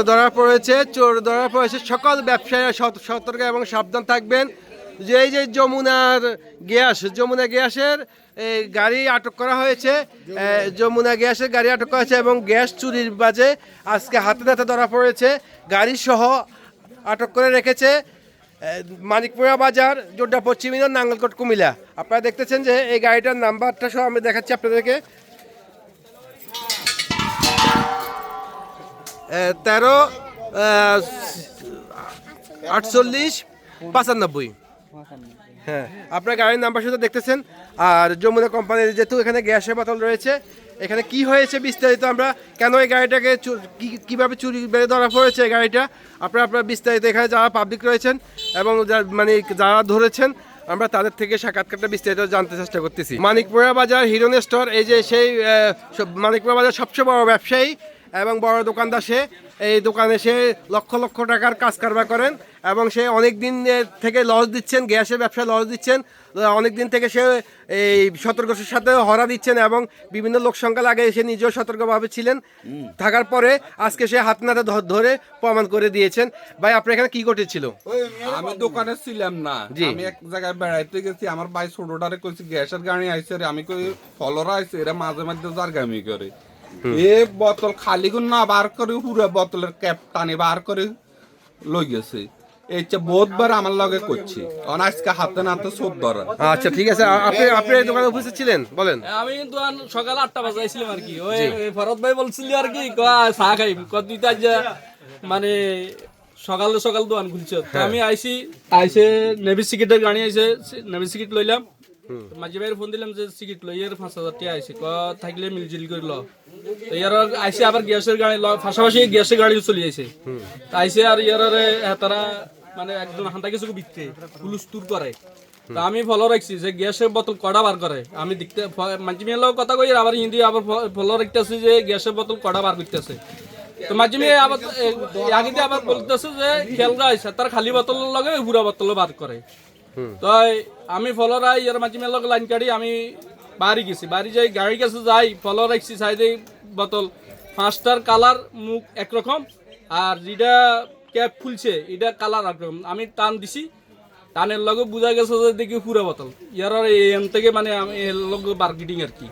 ধরা পড়েছে, চোর ধরা পড়েছে। সকল ব্যবসায়ীরা সত- সতর্ক এবং সাবধান থাকবেন। যে এই যে যমুনার গ্যাস, যমুনা গ্যাসের গাড়ি আটক করা হয়েছে যমুনা গ্যাসের গাড়ি আটক করা হয়েছে এবং গ্যাস চুরির বাজে আজকে হাতে নাতে ধরা পড়েছে। গাড়ি সহ আটক করে রেখেছে মানিকপুরা বাজার জোড্ডা পশ্চিম নাঙ্গলকোট, কুমিল্লা। আপনারা দেখতেছেন যে এই গাড়িটার নাম্বারটা সহ আমি দেখাচ্ছি আপনাদেরকে। তেরো আটচল্লিশ, পঁচানব্বই। হ্যাঁ আপনার গাড়ির নাম্বার শুধু দেখতেছেন। আর যমুনা কোম্পানির যেহেতু এখানে গ্যাসের বোতল রয়েছে, এখানে কি হয়েছে বিস্তারিত আমরা কেন এই গাড়িটাকে কীভাবে চুরি বেড়ে ধরা পড়েছে এই গাড়িটা, আপনারা আপনারা বিস্তারিত এখানে যারা পাবলিক রয়েছেন এবং মানে যারা ধরেছেন, আমরা তাদের থেকে সাক্ষাৎকারটা বিস্তারিত জানতে চেষ্টা করতেছি। মানিকপুরা বাজার হিরোন স্টোর এই যে সেই মানিকপুরা বাজার সবচেয়ে বড় ব্যবসায়ী এবং বড় দোকানদার সে এই দোকানে সে লক্ষ লক্ষ টাকার কাজ কারবার করেন এবং সে অনেক দিন থেকে লস দিচ্ছেন গ্যাসের ব্যবসায় লস দিচ্ছেন অনেক দিন থেকে সে এই সতর্কতার সাথে হরা দিচ্ছেন এবং বিভিন্ন লোক সংখ্যা লাগে সে নিজেও সতর্কভাবে ছিলেন। থাকার পরে আজকে সে হাত নাতে ধরে প্রমাণ করে দিয়েছেন। ভাই আপনার এখানে কি ঘটেছিল? আমি দোকানে ছিলাম না। আমি এক জায়গায় বেড়াইতে গেছি আমার ভাই ছোটটারে কইছি গ্যাসের গাড়ি আইছে রে। আমি কই ফলরা আইছে? এরা মাঝে মাঝে জারগামি করে। এ বোতল খালি করে না বার করে পুরো বোতলের ক্যাপ টানে বার করে লই গেছে। এই যে বহুতবার আমার লগে করছি। কারণ আজকে হাতে নাতে চোদ্দ ধরা। আচ্ছা ঠিক আছে। আপনি আপনি এই দোকানে উপস্থিত ছিলেন? বলেন। আমি কিন্তু সকাল আটটা বাজে আইছিলাম আর কি। ওই ভরত ভাই বলছিল আর কি চা খাই। কত দিতে মানে সকাল সকাল দোকান খুলছে। আমি আইছি আইসে নেভি সিকিটের গাড়ি আইসে নেভি সিকিট লইলাম। মাঝে ভাইয়ের ফোন দিলাম যে সিকিট লই এর পাঁচ হাজার টাকা আইছে ক থাকলে মিলজিল করে ল। তো ইয়ার আইসে আবার গ্যাসের গাড়ি ল পাশাপাশি গ্যাসের গাড়ি চলে আইছে। তো আইসে আর ইয়ার তারা মানে একজন হান্তা কিছু বিকতে পুলিশ টুর করে। তো আমি ফলো রাখছি যে গ্যাসের বোতল কড়া বার করে? আমি দেখতে মাঝে মেয়ে লোক কথা কই আবার হিন্দি আবার ফলো রাখতেছি যে গ্যাসের বোতল কড়া বার করতেছে। তো মাঝে মেয়ে আবার আগে আবার বলতেছে যে খেয়াল রাখছে তার খালি বোতল লগে পুরা বোতল বার করে। তো আমি ফলো রাই ইয়ার মাঝে মেয়ে লোক লাইন কাটি আমি বাড়ি গেছি। বাড়ি যাই গাড়ি কাছে যাই ফলো রাখছি সাইডে বোতল পাঁচটার কালার মুখ একরকম আর যেটা ক্যাপ খুলছে এটা কালার একরকম আমি টান দিছি। টানের লগে বুঝা গেছে যে দেখি পুরা বোতল ইয়ার এম থেকে মানে আমি এর লগে মার্কেটিং আর কি।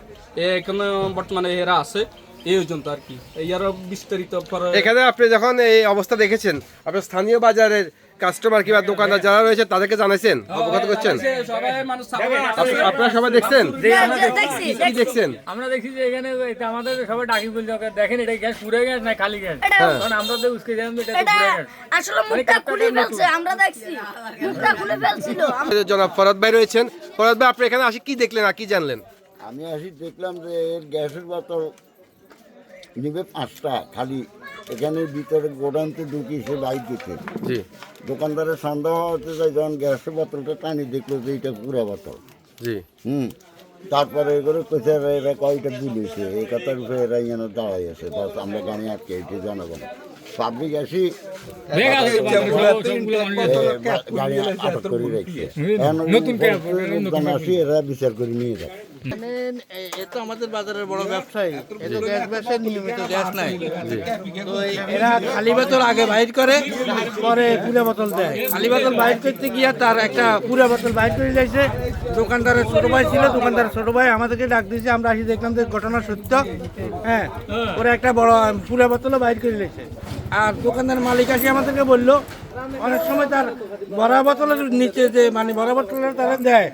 এখানে বর্তমানে এরা আছে, এই পর্যন্ত আর কি। ইয়ার বিস্তারিত এখানে আপনি যখন এই অবস্থা দেখেছেন, আপনার স্থানীয় বাজারের কাস্টমার কিংবা দোকানদার যারা রয়েছে তাদেরকে জানাইছেন? অবগত করছেন? সবাই মানুষ আপ- আপনারা সবাই দেখছেন কি দেখছেন? আমরা দেখছি যে এখানে আমাদের সবাই ডাকি বলছে দেখেন এটা গ্যাস পুরে গ্যাস না খালি গ্যাস এটা- কারণ আমরা তো উসকে জানব এটা পুরে গ্যাস আসলে মুখটা খুলে ফেলছে আমরা দেখছি। মুখটা খুলে ফেলছিল। আমরা- জনাব ফরাদ ভাই রয়েছেন। ফরাদ ভাই আপনি এখানে আসি কি দেখলেন আর কি জানলেন? আমি আসি দেখলাম যে এর গ্যাসের বোতল নিবে পাঁচটা খালি এখানে ভিতরে গোডাউনতে ঢুকি সে বাইক দিতে জি। দোকানদারের সন্দেহ হতে যায় যখন গ্যাসের বোতলটা টানি দেখল যে এটা পুরো বোতল। জি। হুম। তারপরে এগুলো কোথায় এরা কয়টা বুঝেছে এই কথার উপরে এরা যেন দাঁড়াই আছে। বাস আমরা গাড়ি আটকে এটি জনগণ। পাবলিক আসি। গাড়ি আটক করে রেখেছে। নতুন আসি এরা বিচার করে নিয়ে যায় এ- এ তো আমাদের বাজারের বড় ব্যবসায়ী। এ গ্যাস ব্যবসায় নিয়মিত গ্যাস নাই। তো এরা খালি বোতল আগে বাইর করে পরে পুরা বোতল দেয়। খালি বোতল বাইর করতে গিয়ে তার একটা পুরা বোতল বাইর করে যাইছে দোকানদারের ছোট ভাই ছিল দোকানদারের ছোট ভাই আমাদেরকে ডাক দিয়েছে আমরা আসি দেখলাম যে ঘটনা সত্য। হ্যাঁ পরে একটা বড় পুরা বোতলও বাইর করে দিয়েছে আর দোকানদার মালিক আসি আমাদেরকে বলল অনেক সময় তার বড় বোতলের নিচে যে মানে বড় বোতলের তারা দেয়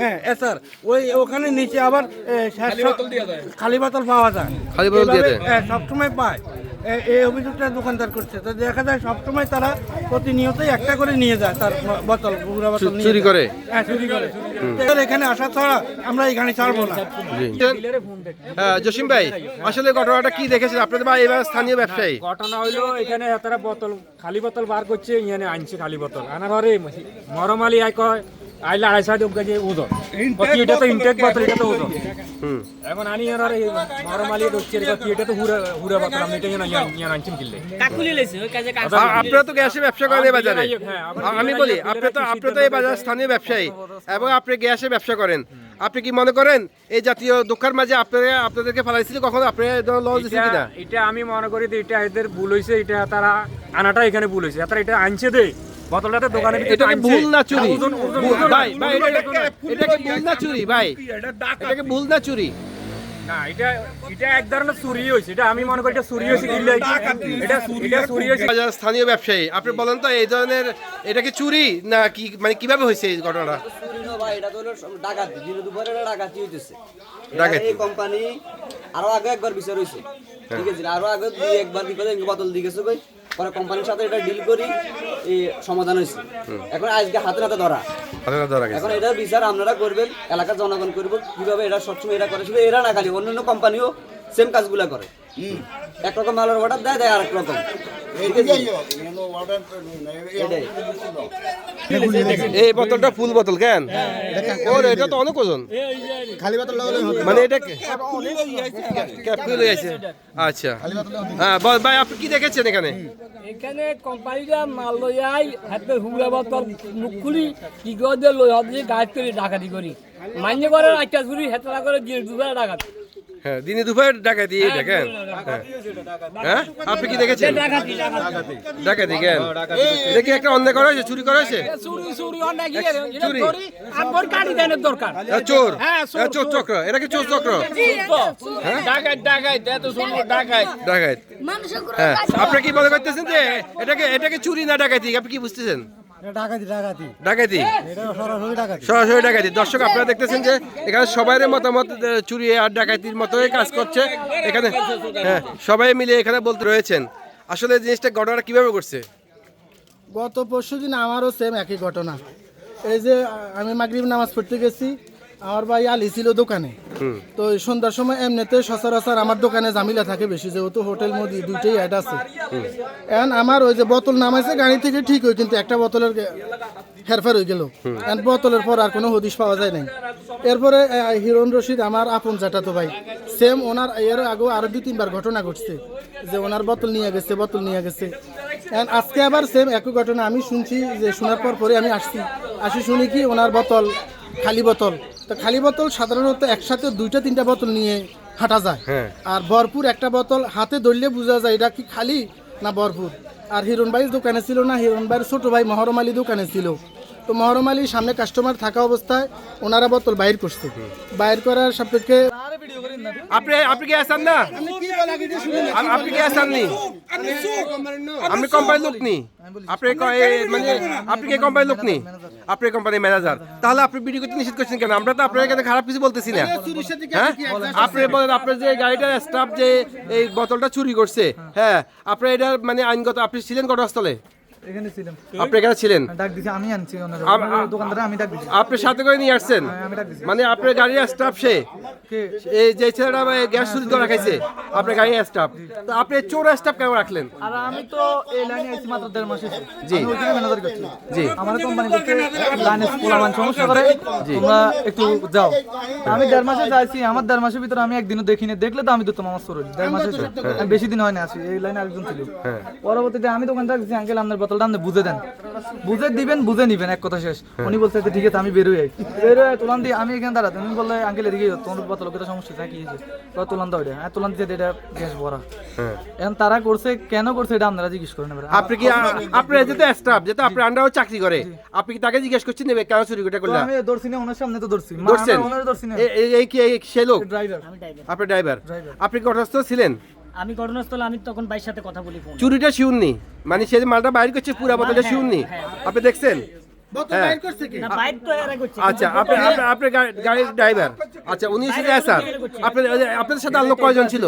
হ্যাঁ স্যার ওই ওখানে নিচে আবার খালি বোতল পাওয়া যায়। খালি বোতল দিয়ে দেয়? হ্যাঁ, সবসময় পায়। এই অভিযোগটা দোকানদার করছে। তো দেখা যায় সবসময় তারা প্রতিনিয়তই একটা করে নিয়ে যায় তার বোতল বোতল চুরি করে? হ্যাঁ চুরি করে। এখানে আসা ছাড়া আমরা এখানে ছাড়বো না। হ্যাঁ জসিম ভাই আসলে ঘটনাটা কি দেখেছেন? আপনাদের বা এবার স্থানীয় ব্যবসায়ী। ঘটনা হইল এখানে তারা বোতল খালি বোতল বার করছে ইয়ানে আনছে খালি বোতল। আনার পরে মরমালি আয় কয় আইলে আড়াই সাইড কেজি ওজন এটা তো ইনটেক বোতল এটা তো ওজন হুম। এখন আনি আর এই নরমালি হচ্ছে কি এটা তো হুরা হুরা বোতল আমি এটা আনছিম কিনলে। আ- আপনারা তো গ্যাসের ব্যবসা করেন এই বাজারে। হ্যাঁ, আমি বলি আপনি তো আপনি তো এই বাজার স্থানীয় ব্যবসায়ী এবং আপনি গ্যাসের ব্যবসা করেন। আপনি কি মনে করেন এই জাতীয় দুঃখের মাঝে আপনারা আপনাদেরকে ফেলাইছিল কখনো? আপনি এটা কিনা? এটা আমি মনে করি যে এটা এদের ভুল হয়েছে এটা তারা আনাটা এখানে ভুল হয়েছে তারা এটা আনছে দে। দোকানে এটা কি ভুল না চুরি? ভাই ভাই এটা- কি ভুল না চুরি ভাই? এটা কি ভুল না চুরি? না এটা এটা এক ধরনের চুরি হয়েছে এটা আমি মনে করি এটা চুরি হয়েছে এটা এটা চুরি হয়েছে স্থানীয় ব্যবসায়ী আপনি বলেন তো এই ধরনের এটা কি চুরি না কি মানে কীভাবে হয়েছে এই ঘটনাটা? ভাই এটা তো ডাকাতি। দিনে দুপুরে ডাকাতি হইতেছে। ডাকাতি। এই কোম্পানি আরও আগে একবার বিচার হয়েছে ঠিক আছে আরও আগে দুই একবার বিপদে বোতল দিয়ে গেছে কই? পরে কোম্পানির সাথে এটা ডিল করি এই সমাধান হয়েছে। এখন আজকে হাতে হাতে ধরা। হাতে ধরা গেছে। এখন এটা বিচার আপনারা করবেন এলাকার জনগণ করবেন কীভাবে এরা সবসময় এরা করে শুধু এরা না খালি অন্যান্য কোম্পানিও সেম কাজগুলা করে। একরকম মালের অর্ডার দেয় দেয় আরেক রকম। এই বোতলটা ফুল বোতল কেন? ওর এটা তো অনেক ওজন। খালি বোতল মানে এটা ক্যাপসুল হয়ে আছে আচ্ছা। হ্যাঁ ভাই আপনি কি দেখেছেন এখানে? এখানে কোম্পানিটা মাল লই আই হাতে হুড়া বাতল মুখ খুলি কি করে লই হাত গাছ করে ডাকাতি করি। মান্য করে একটা চুরি হেতলা করে দিয়ে দুবার ডাকাতি। হ্যাঁ দিনে দুপুর ডাকা দিয়ে দেখেন। হ্যাঁ। হ্যাঁ? আপনি কি দেখেছেন? ডাকাতি কেন? এটা কি একটা অন্যায় করা হয়েছে চুরি করা হয়েছে? চুরি চুরি চুরি। হ্যাঁ, চক্র। এটা কি চোর চক্র? ডাকাত ডাকাত ডাকাত। ডাকাত। হ্যাঁ। আপনি কি মনে করতেছেন যে এটাকে এটাকে চুরি না ডাকাতি? আপনি কি বুঝতেছেন? ডাকাতি ডাকাতি। ডাকাতি? এটা সরাসরি ডাকাতি। দর্শক আপনারা দেখতেছেন যে এখানে সবাইয়ের মতামত চুরি আর ডাকাতির মতোই কাজ করছে। এখানে হ্যাঁ সবাই মিলে এখানে বলতে রয়েছেন। আসলে জিনিসটা কীভাবে করছে গত পরশু দিন আমারও সেম একই ঘটনা। এই যে আমি মাগরিব নামাজ পড়তে গেছি আমার ভাই আলি ছিল দোকানে। তো সন্ধ্যার সময় এমনিতে সচরাচর আমার দোকানে জামিলা থাকে বেশি যেহেতু হোটেল মুদি দুইটাই অ্যাড আছে। এখন আমার ওই যে বোতল নামাইছে গাড়ি থেকে ঠিক হয় কিন্তু একটা বোতলের হেরফের হয়ে গেল। এখন বোতলের পর আর কোনো হদিশ পাওয়া যায় নাই। এরপরে আ, হিরণ রশিদ আমার আপন তো ভাই। সেম ওনার এর আগেও আরও দুই তিনবার ঘটনা ঘটছে। যে ওনার বোতল নিয়ে গেছে বোতল নিয়ে গেছে। And আজকে আবার সেম একই ঘটনা আমি শুনছি যে শোনার পর পরে আমি আসছি। আসি শুনি কি ওনার বোতল খালি বোতল। তো খালি বোতল সাধারণত একসাথে দুইটা তিনটা বোতল নিয়ে হাঁটা যায়। হ্যাঁ। আর ভরপুর একটা বোতল হাতে ধরলে বোঝা যায় এটা কি খালি না ভরপুর। আর হিরণ ভাইয়ের দোকানে ছিল না হিরণ ভাইয়ের ছোট ভাই মহরম আলী দোকানে ছিল। তো মহরম আলী সামনে কাস্টমার থাকা অবস্থায় ওনারা বোতল বাইর করছে। বাইর করার সাপেক্ষে আপনি আপনি কি আসান না? আপনি কি নি। আপনি কোম্পানির লোক নি আপনি মানে আপনি কি কোম্পানির লোক নি আপনি কোম্পানির ম্যানেজার তাহলে আপনি বিডি করতে নিষেধ করছেন কেন? আমরা তো আপনার কাছে খারাপ কিছু বলতেছি না। হ্যাঁ? আপনি বলেন আপনার যে গাড়িটা স্টাফ যে এই বোতলটা চুরি করছে হ্যাঁ? আপনার এটা মানে আইনগত আপনি ছিলেন ঘটনাস্থলে? এখানে ছিলাম। আপনি এখানে ছিলেন? ডাক দিছি আমি আনছি ওনার আম- দোকানদারে আমি ডাক দিছি। আপনি সাথে করে নিয়ে আসছেন? দিছি। মানে আপনার গাড়ির স্টাফ সে? এই যে ছেলেটা গ্যাস চুরি করে রাখাইছে আপনার গাড়ির স্টাফ তো আপনি চোর স্টাফ কেন রাখলেন? আর আমি তো এই লাইনে আইছি মাত্র দেড় মাস হয়েছে। জি। ওইখানে ম্যানেজার করছি। জি। আমার কোম্পানি করতে লাইনে পোলামান সমস্যা করে তোমরা একটু যাও। আমি দেড় মাসে যাইছি আমার দেড় মাসের ভিতরে আমি একদিনও দেখিনি দেখলে তো আমি তো তোমার সরো দেড় মাসে বেশি দিন হয় না আসি এই লাইনে আরেকজন ছিল। পরবর্তীতে আমি দোকানদার দিচ্ছি আঙ্কেল আপনার বোতলটা আপনি বুঝে দেন। বুঝে দিবেন বুঝে নিবেন এক কথা শেষ। উনি বলছে যে, ঠিক আছে আমি বেরোই আই। বেরোয় তোলান দিয়ে আমি এখানে দাঁড়াতে উনি বললে আঙ্কেল এদিকে তোমার বোতল কেটে সমস্যা থাকে কি হয়েছে? তোরা তোলান দাও এটা হ্যাঁ তোলান দিয়ে এটা গ্যাস ভরা। এখন তারা করছে কেন করছে এটা আপনারা জিজ্ঞেস করেন এবার। আপনি কি আপনার যেতে স্টাফ যেতে আপনার আন্ডারও চাকরি করে আপনি কি তাকে জিজ্ঞেস করছেন নেবে কেন চুরি করে তো করলাম আমি ধরছি না ওনার সামনে তো ধরছি। মা, ধরছেন? আমরা না। এ- এ- এই কি এই সে লোক? ড্রাইভার। আপনার ড্রাইভার। আপনি কি ঘটনাস্থ ছিলেন? আমি ঘটনাস্থলে আমি তখন বাইর সাথে কথা বলি ফোন চুরিটা শিউননি মানে সে যে মালটা বাইর করছে পুরা বোতলটা শিউননি আপনি দেখছেন হ্যাঁ না বাইর তো এরা করছে আচ্ছা আপনি আপনি- গাড়ির ড্রাইভার আচ্ছা উনি ছিল স্যার আপনার আপনাদের সাথে আলো লোক কয়জন ছিল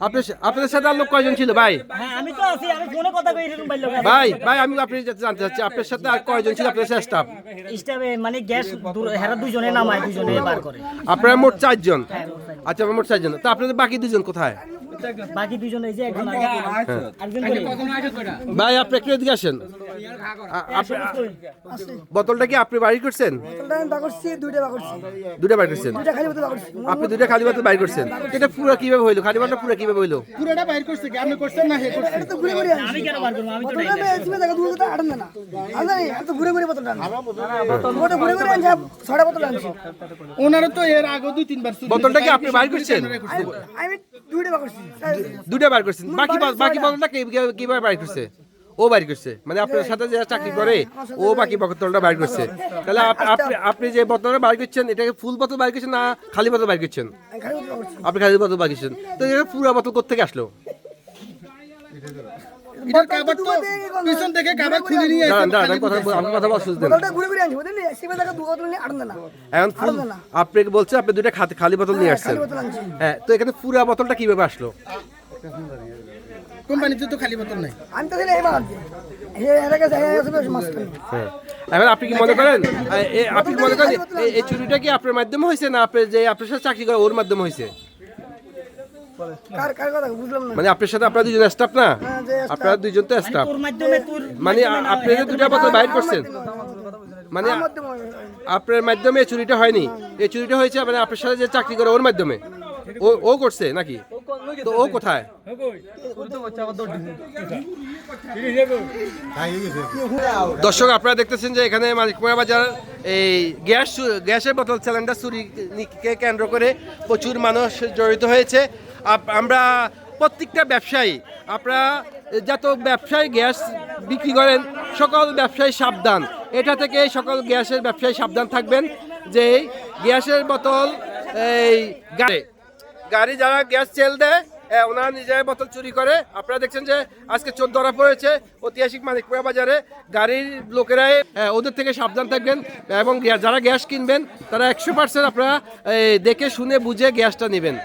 আপনার আপনাদের সাথে আর লোক কয়জন ছিল? ভাই। হ্যাঁ আমি তো আছি আমি ফোনে কথা কই এরকম বাইর ভাই ভাই আমি আপনি জানতে চাচ্ছি আপনার সাথে আর কয়জন ছিল? আপনার স্টাফ স্টাফে মানে গ্যাস হেরা দুজনে নামায় দুজনে বার করে। আপনারা মোট চারজন? আচ্ছা মোট চারজন। তা আপনাদের বাকি দুজন কোথায়? বাকি দুজন এই যে একজন করে। ভাই আপনি একটু এদিকে আসেন। বোতলটা কি আপনি বাড়ি করছেন? দুটা বাড়ি করছেন? আপনি দুটা খালি বোতল বাড়ি করছেন। এটা পুরো কীভাবে হইল? খালি বোতলটা পুরো কীভাবে হইল? পুরোটা বাইর করছে কি? আপনি করছেন না হে করছেন? আমি কেন বার করব? আমি তো ওনারা তো এর আগে দুই তিনবার চুরি বোতলটা কি আপনি বাড়ি করছেন? দুটা বার করছেন। বাকি বাকি বোতলটা কীভাবে বাড়ি করছে? ও বাইর করছে। মানে আপনার সাথে যে চাকরি করে ও বাকি বোতলটা বাইর করছে। তাহলে আপনি আপনি যে বোতলটা বাড়ি করছেন এটাকে ফুল বোতল বাইর করছেন না খালি বোতল বাড়ি করছেন? আপনি খালি বোতল বাড়ি করছেন। তো এটা পুরো বোতল কোথেকে আসলো? এটার কাবার তো পিছন থেকে কাবার খুলে নিয়ে দাঁড়ান দাঁড়ান আমি কথা বল- আমি কথা বলছি দেন। এখন ফুল আপনি বলছে আপনি দুটা খালি- খালি বোতল নিয়ে আসছেন। হ্যাঁ তো এখানে পুরো বোতলটা কীভাবে আসলো? কোম্পানিতে তো খালি বোতল নাই। হ্যাঁ। এখন আপনি কি মনে করেন আপনি কি মনে করেন এই চুরিটা কি আপনার মাধ্যমে হয়েছে না যে আপনার সাথে চাকরি করে ওর মাধ্যমে হয়েছে? মানে আপনার সাথে আপনার দুজন স্টাফ না? আপনারা দুইজন তো স্টাফ তোর মাধ্যমে মানে আপনি যে দুটা বোতল বাইর করছেন মানে আপনার মাধ্যমে এই চুরিটা হয়নি। এই চুরিটা হয়েছে মানে আপনার সাথে যে চাকরি করে ওর মাধ্যমে? ও ও করছে নাকি? তো ও কোথায়? দর্শক, আপনারা দেখতেছেন যে এখানে মালিকপুরা বাজার, এই গ্যাস গ্যাসের বোতল সিলিন্ডার চুরিকে কেন্দ্র করে প্রচুর মানুষ জড়িত হয়েছে। আমরা প্রত্যেকটা ব্যবসায়ী, আপনারা যত ব্যবসায়ী গ্যাস বিক্রি করেন, সকল ব্যবসায়ী সাবধান। এটা থেকে সকল গ্যাসের ব্যবসায়ী সাবধান থাকবেন যে গ্যাসের বোতল এই গাড়ি গাড়ি যারা গ্যাস চেল দেয় ওনারা নিজের বোতল চুরি করে। আপনারা দেখছেন যে আজকে চোর ধরা পড়েছে ঐতিহাসিক মানিকপুরা বাজারে। গাড়ির লোকেরাই ওদের থেকে সাবধান থাকবেন এবং যারা গ্যাস কিনবেন, তারা একশো পার্সেন্ট আপনারা দেখে, শুনে, বুঝে গ্যাসটা নেবেন।